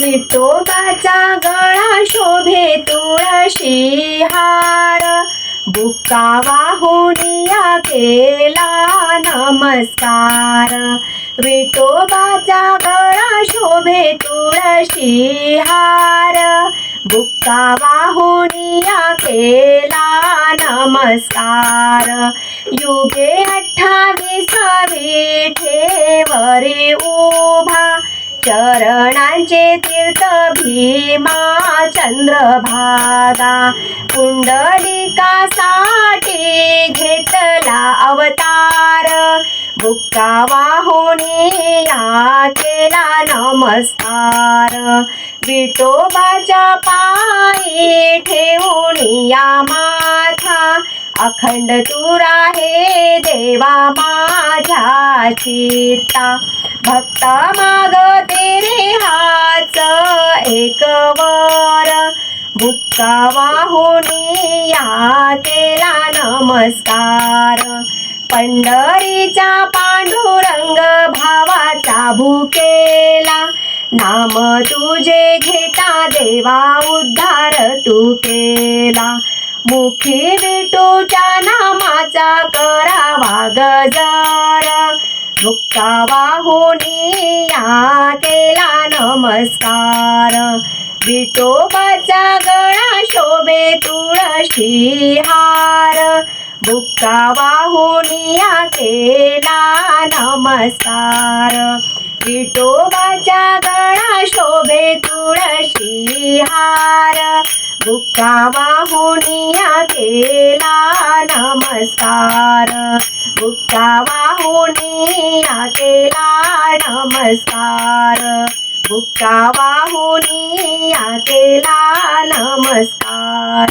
विठोबाचा गळा शोभे तुळशी हार. बुक्का वाहुनिया केला नमस्कार. विठोबाचा गळा शोभे तुळशी हार. बुक्का वाहुनिया केला नमस्कार. युगे अठ्ठावीसावी ठेवरी उभा चरणांचे तीर्थ भीमा चंद्रभागा. पुंडलिकासाठी घेतला अवतार. बुक्का वाहुनी या केला नमस्कार. विठोबाच्या पायी ठेवून या माथा. अखंड तुरा हे देवा माझ्या चित्ता भक्ता माग तेरे हाच एक वर भुक्का वाहुनी या केला नमस्कार. पंढरीचा पांडुरंग भावाचा भूकेला. नाम तुझे घेता देवा उद्धार तू केला. मुखी विटूच्या नामाचा करावा गजर. मुक्ता वाहुनी या केला नमस्कार. विठोबाचा गळा शोभे तुळशी हार. बुक्का वाहुनिया केला नमस्कार. विठोबाचा गळा शोभे तुळशी हार. बुक्का वाहुनिया केला नमस्कार. बुक्का वाहुनी केला नमस्कार. बुक्का वाहुनी केला नमस्कार.